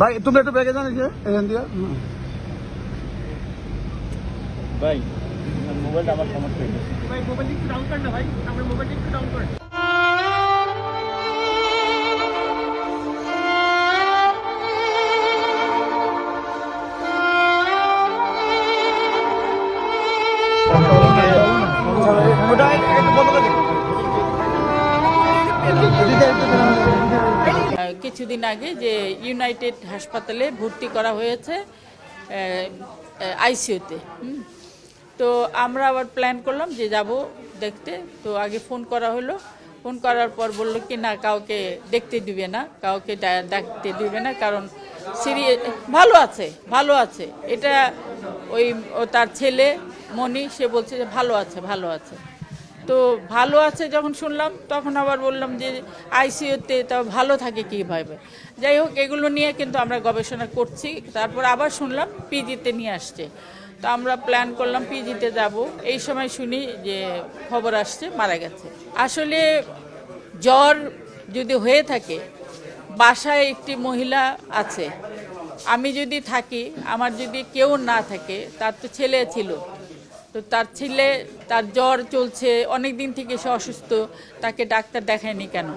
ভাই তুমি একটু ব্যাগে জানিস এখান দিয়ে। ভাই মোবাইলটা আমার সমস্যা হয়ে গেছে ভাই মোবাইলটা একটু ডাউন কর না ভাই আমার মোবাইলটা একটু ডাউন কর ওটা একটু বন্ধ করে দিন। কিছুদিন আগে যে ইউনাইটেড হাসপাতালে ভর্তি করা হয়েছে আইসিইউতে। তো আমরা আবার প্ল্যান করলাম যে যাব দেখতে। তো আগে ফোন করা হলো। ফোন করার পর বলল কি, না, কাউকে দেখতে দিবে না, কাউকে ডাকতে দিবে না, কারণ সিরিয়াস ভালো আছে ভালো আছে। এটা ওই তার ছেলে মনি সে বলছে যে ভালো আছে ভালো আছে। তো ভালো আছে যখন শুনলাম, তখন আবার বললাম যে আইসিইউতে তা ভালো থাকে কীভাবে। যাই হোক, এগুলো নিয়ে কিন্তু আমরা গবেষণা করছি। তারপর আবার শুনলাম পিজিতে নিয়ে আসছে। তো আমরা প্ল্যান করলাম পিজিতে যাব। এই সময় শুনি যে খবর আসছে, মারা গেছে। আসলে জ্বর যদি হয়ে থাকে, বাসায় একটি মহিলা আছে। আমি যদি থাকি, আমার যদি কেউ না থাকে, তার তো ছেলে ছিল। তো তার ছেলে তার জ্বর চলছে অনেক দিন থেকে সে অসুস্থ তাকে ডাক্তার দেখায়নি কেন?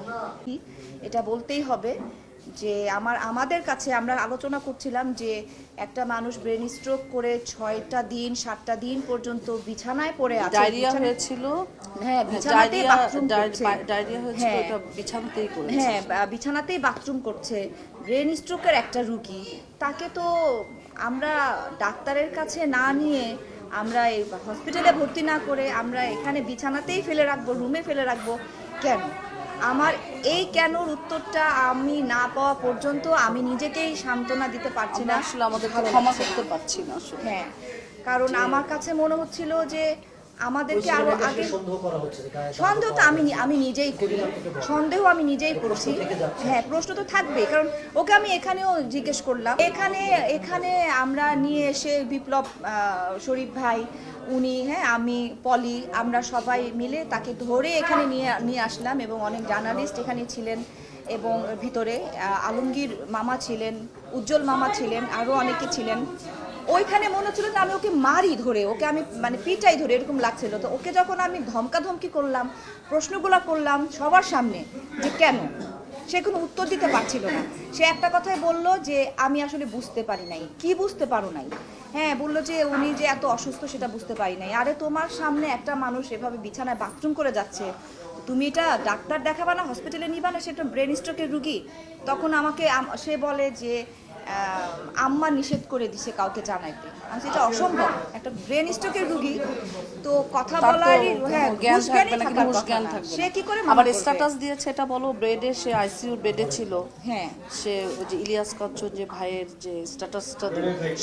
এটা বলতেই হবে যে আমার আমাদের কাছে আমরা আলোচনা করছিলাম যে একটা মানুষ ব্রেন স্ট্রোক করে ছয়টা দিন সাতটা দিন পর্যন্ত বিছানায় পড়ে আছে ডায়রিয়া হয়েছিল? হ্যাঁ বিছানাতেই ডায়রিয়া বাথরুম করছে। ডায়রিয়া হয়েছিল হ্যাঁ। ওটা বিছানাতেই করেছে। হ্যাঁ বিছানাতেই বাথরুম করছে। ব্রেন স্ট্রোকের একটা রুগী। তাকে তো আমরা ডাক্তারের কাছে না নিয়ে আমরা এই হসপিটালে ভর্তি না করে আমরা এখানে বিছানাতেই ফেলে রাখব রুমে ফেলে রাখব। কেন? আমার এই কেনর উত্তরটা আমি না পাওয়া পর্যন্ত আমি নিজেকেই সান্ত্বনা দিতে পারছি না। আসলে আমাদের ক্ষমা করতে পারছি না হ্যাঁ কারণ আমার কাছে মনে হচ্ছিল যে আমাদেরকে আরও আগে সন্দেহ তো আমি আমি নিজেই করি সন্দেহ আমি নিজেই করছি। হ্যাঁ প্রশ্ন তো থাকবে কারণ ওকে আমি এখানেও জিজ্ঞেস করলাম। এখানে এখানে আমরা নিয়ে এসে বিপ্লব শরীফ ভাই উনি হ্যাঁ আমি পলি আমরা সবাই মিলে তাকে ধরে এখানে নিয়ে নিয়ে আসলাম এবং অনেক জার্নালিস্ট এখানে ছিলেন এবং ভিতরে আলমগীর মামা ছিলেন উজ্জ্বল মামা ছিলেন আরও অনেকে ছিলেন। ওইখানে মনে হচ্ছিল যে আমি ওকে মারি ধরে, ওকে আমি মানে পিটাই ধরে, এরকম লাগছিল। তো ওকে যখন আমি ধমকাধমকি করলাম, প্রশ্নগুলো করলাম সবার সামনে যে কেন, সে কোনো উত্তর দিতে পারছিল না। সে একটা কথাই বলল যে, আমি আসলে বুঝতে পারি নাই। কি বুঝতে পারো নাই? হ্যাঁ বলল যে, উনি যে এত অসুস্থ সেটা বুঝতে পারি নাই। আরে, তোমার সামনে একটা মানুষ এভাবে বিছানায় বাথরুম করে যাচ্ছে, তুমি এটা ডাক্তার দেখাবা না হসপিটালে নিবা না সেটা ব্রেন স্ট্রোকের রুগী? তখন আমাকে সে বলে যে আম্মা নিষেধ করে দিছে কাউকে জানাইতে। আমি সেটা অসম্ভব। একটা ব্রেন স্ট্রোকের রুগী তো কথা বলারই হ্যাঁ জ্ঞান থাকবে না থাকার জ্ঞান থাকবে সে কি করে আবার স্ট্যাটাস দিয়েছে এটা বলো বেডে সে আইসিইউর বেডে ছিল। হ্যাঁ। সে ওই যে ইলিয়াস কাঞ্চন যে ভাইয়ের যে স্ট্যাটাসটা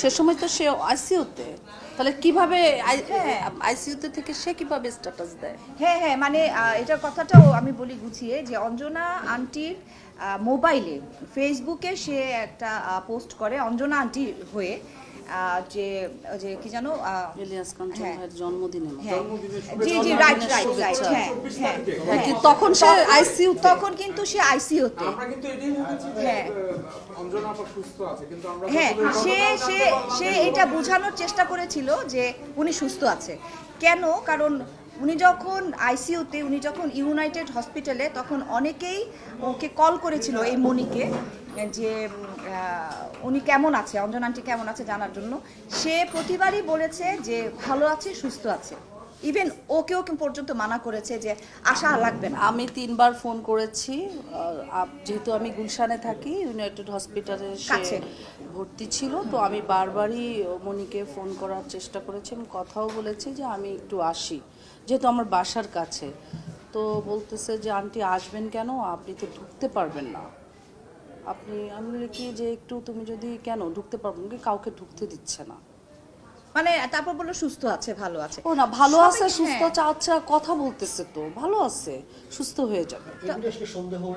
সে সময় তো সে আইসিইউতে তাহলে কীভাবে হ্যাঁ। আইসিইউতে থেকে সে কীভাবে স্ট্যাটাস দেয়? হ্যাঁ হ্যাঁ মানে এটার কথাটাও আমি বলি গুছিয়ে যে অঞ্জনা আন্টির মোবাইলে ফেসবুকে সে একটা পোস্ট করে। অঞ্জনা আন্টি হয়ে যে যে কি জানো ইলিয়াস কাঞ্চন হ্যাঁ। ভাইয়ের জন্মদিনে হ্যাঁ। জি জি রাইট রাইট রাইট হ্যাঁ। হ্যাঁ। হ্যাঁ, কিন্তু তখন সে আইসিইউ তখন কিন্তু সে আইসিইউতে আমরা কিন্তু এটাই ভেবেছি হ্যাঁ। অঞ্জনা আপা সুস্থ আছে কিন্তু আমরা হ্যাঁ সে সে সে এটা বোঝানোর চেষ্টা করেছিল যে উনি সুস্থ আছে। কেন? কারণ উনি যখন আইসিইউতে উনি যখন ইউনাইটেড হসপিটালে তখন অনেকেই ওকে কল করেছিল এই মনিকে যে উনি কেমন আছে, অঞ্জন আন্টি কেমন আছে জানার জন্য। সে প্রতিবারই বলেছে যে, ভালো আছে, সুস্থ আছে। ইভেন ওকেও কিন্তু পর্যন্ত মানা করেছে যে আশা লাগবে না। আমি তিনবার ফোন করেছি যেহেতু আমি গুলশানে থাকি ইউনাইটেড হসপিটালে সে কাছে। ভর্তি ছিল তো আমি বারবারই মনিকে ফোন করার চেষ্টা করেছি এবং কথাও বলেছি যে আমি একটু আসি যেহেতু আমার বাসার কাছে। তো বলতেছে যে আন্টি আসবেন কেন? আপনি তো ঢুকতে পারবেন না। আপনি আমি বলি কি যে একটু তুমি যদি কেন ঢুকতে পারবেন? কি কাউকে ঢুকতে দিচ্ছে না। মানে তারপর বলল সুস্থ আছে ভালো আছে। ও না ভালো আছে সুস্থ হ্যাঁ। আছে আচ্ছা কথা বলতেছে তো ভালো আছে সুস্থ হয়ে যাবে।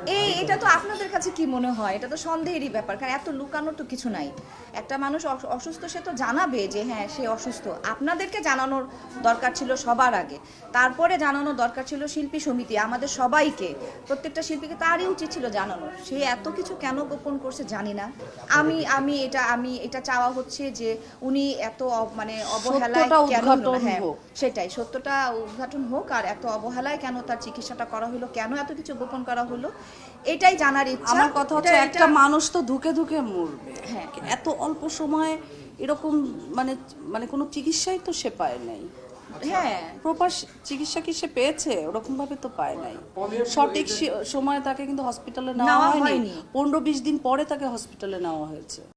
এই এটা তো আপনাদের কাছে কি মনে হয়? এটা তো সন্দেহেরই ব্যাপার কারণ এত লুকানোর তো কিছু নাই। একটা মানুষ অসুস্থ সে তো জানাবে যে হ্যাঁ সে অসুস্থ। আপনাদেরকে জানানোর দরকার ছিল সবার আগে। তারপরে জানানো দরকার ছিল শিল্পী সমিতি আমাদের সবাইকে। প্রত্যেকটা শিল্পীকে তারই উচিত ছিল জানানো সে এত কিছু কেন গোপন করছে জানি না। আমি আমি এটা আমি এটা চাওয়া হচ্ছে যে উনি এত অব- মানে অবহেলায় কেন হ্যাঁ সেটাই সত্যটা উদ্ঘাটন হোক আর এত অবহেলায় কেন তার চিকিৎসাটা করা হলো? কেন এত কিছু গোপন করা হলো? এটাই জানার ইচ্ছা। আমার কথা হচ্ছে একটা মানুষ তো ধুকে ধুকে মরবে। হ্যাঁ। এত অল্প সময়ে এরকম মানে মানে কোনো চিকিৎসাই তো সে পায় নাই। হ্যাঁ। প্রপার চিকিৎসা কি সে পেয়েছে? ওরকম ভাবে তো পায় নাই। সঠিক সময়ে তাকে কিন্তু হসপিটালে নেওয়া হয়নি। পনেরো বিশ দিন পরে তাকে হসপিটালে নেওয়া হয়েছে।